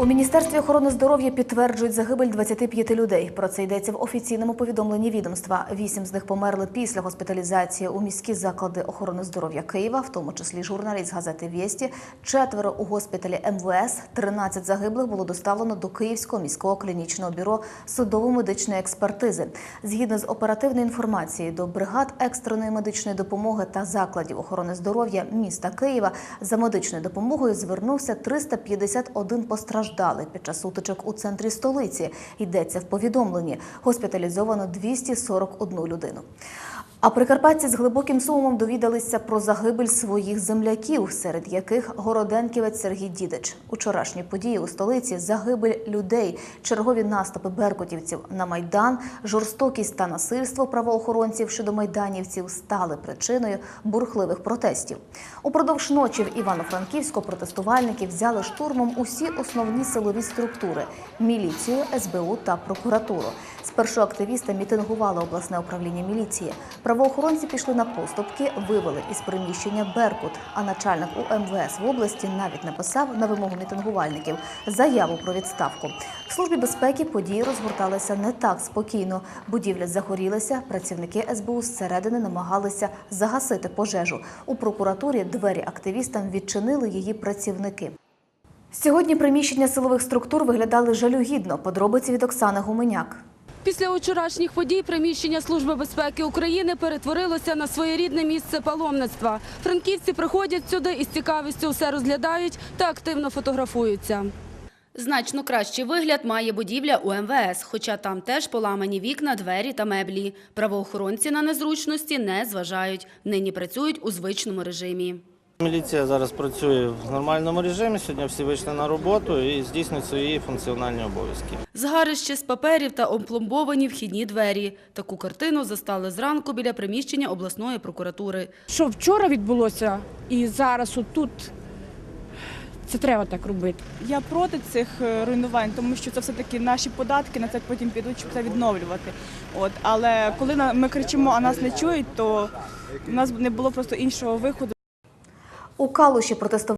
У міністерстві охорони здоров'я підтверджують загибель 25 людей. Про це йдеться в офіційному повідомленні відомства. Вісім з них померли після госпіталізації у міські заклади охорони здоров'я Києва, в тому числі журналіст газети Вєсті. Четверо у госпіталі МВС. 13 загиблих було доставлено до Київського міського клінічного бюро судово-медичної експертизи. Згідно з оперативною інформацією до бригад екстреної медичної допомоги та закладів охорони здоров'я міста Києва за медичною допомогою звернувся 351 постраждалий під час сутичок у центрі столиці. Йдеться в повідомленні. Госпіталізовано 241 людину. А прикарпатці з глибоким сумом довідалися про загибель своїх земляків, серед яких городенківець Сергій Дідич. Учорашні події у столиці загибель людей, чергові наступи беркутівців на майдан, жорстокість та насильство правоохоронців щодо майданівців стали причиною бурхливих протестів. Упродовж ночі в Івано-Франківську протестувальники взяли штурмом усі основні силові структури міліцію, СБУ та прокуратуру. Спершу активісти мітингували обласне управління міліції. Правоохоронці пішли на поступки, вивели із приміщення Беркут. А начальник УМВС в області навіть написав на вимогу мітингувальників заяву про відставку. В службі безпеки події розгорталися не так спокійно. Будівля загорілася. Працівники СБУ зсередини намагалися загасити пожежу. У прокуратурі двері активістам відчинили її працівники. Сьогодні приміщення силових структур виглядали жалюгідно. Подробиці від Оксани Гуменяк. Після вчорашніх подій приміщення Служби безпеки України перетворилося на своєрідне місце паломництва. Франківці приходять сюди і з цікавістю все розглядають та активно фотографуються. Значно кращий вигляд має будівля УМВС, хоча там теж поламані вікна, двері та меблі. Правоохоронці на незручності не зважають. Нині працюють у звичному режимі. Міліція зараз працює в нормальному режимі. Сьогодні всі вийшли на роботу і здійснюють свої функціональні обов'язки. Згарище з паперів та опломбовані вхідні двері. Таку картину застали зранку біля приміщення обласної прокуратури. що вчора відбулося і зараз отут, це треба так робити. Я проти цих е, руйнувань, тому що це все-таки наші податки, на це потім підуть, щоб це відновлювати. От, але коли ми кричимо, а нас не чують, то в нас не було просто іншого виходу. У Калуші протестували